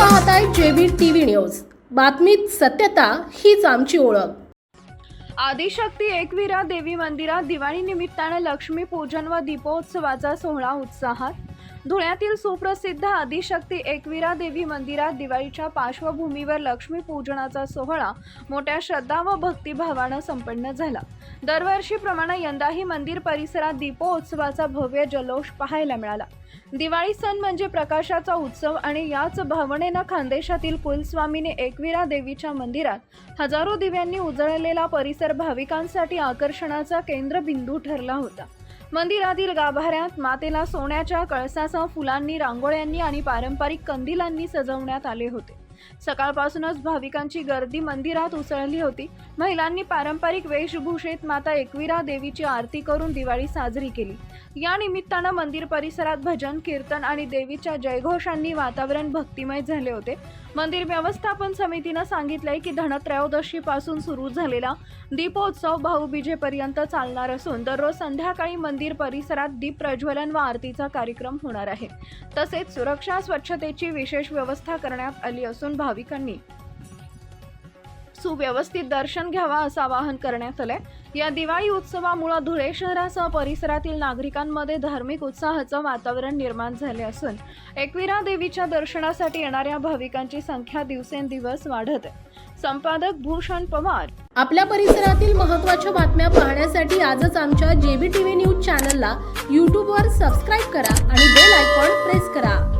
पाहताय JB TV news. बातमीत सत्यता हीच आमची ओळख. आदिशक्ती एकविरा देवी मंदिरात दिवाळी निमित्तानं लक्ष्मी पूजन व दीपोत्सवाचा सोहळा उत्साहात धुळ्यातील सुप्रसिद्ध आदिशक्ती एकविरा देवी मंदिरात दिवाळीच्या पार्श्वभूमीवर लक्ष्मी पूजनाचा सोहळा मोठ्या श्रद्धा व भक्तिभावानं संपन्न झाला. दरवर्षीप्रमाणे यंदाही मंदिर परिसरात दीपोत्सवाचा भव्य जल्लोष पाहायला मिळाला. दिवाळी सण म्हणजे प्रकाशाचा उत्सव आणि याच भावनेनं खानदेशातील कुलस्वामीने एकविरा देवीच्या मंदिरात हजारो दिव्यांनी उजळलेला परिसर भाविकांसाठी आकर्षणाचा केंद्रबिंदू ठरला होता. मंदिरातील गाभाऱ्यात मातेला सोन्याच्या कळसासह फुलांनी रांगोळ्यांनी आणि पारंपरिक कंदिलांनी सजवण्यात आले होते. सकाळपासूनच भाविकांची गर्दी मंदिरात उसळली होती. महिलांनी पारंपरिक वेशभूषेत माता एकविरा देवीची आरती करून दिवाळी साजरी केली. या निमित्तानं मंदिर परिसरात भजन कीर्तन आणि देवीच्या जयघोषांनी वातावरण भक्तिमय झाले होते. मंदिर व्यवस्थापन समितीनं सांगितलंय की धनत्रयोदशीपासून सुरू झालेला दीपोत्सव भाऊबीजेपर्यंत चालणार असून दररोज संध्याकाळी मंदिर परिसरात दीप प्रज्वलन व आरतीचा कार्यक्रम होणार आहे. तसेच सुरक्षा स्वच्छतेची विशेष व्यवस्था करण्यात आली असून भाविकांनी सुव्यवस्थित दर्शन घ्यावा असं आवाहन करण्यात आलंय. या दिवाळी उत्सवामुळे धुळे शहरासह परिसरातील नागरिकांमध्ये धार्मिक उत्साहाचं वातावरण निर्माण झाले असून एकविरा देवीच्या दर्शनासाठी येणाऱ्या भाविकांची संख्या दिवसेंदिवस वाढत आहे. संपादक भूषण पवार. आपल्या परिसरातील महत्त्वाच्या बातम्या पाहण्यासाठी आजच आमच्या जेबी टीव्ही न्यूज चॅनलला यूट्यूबवर सबस्क्राईब करा आणि बेल आयकॉन प्रेस करा.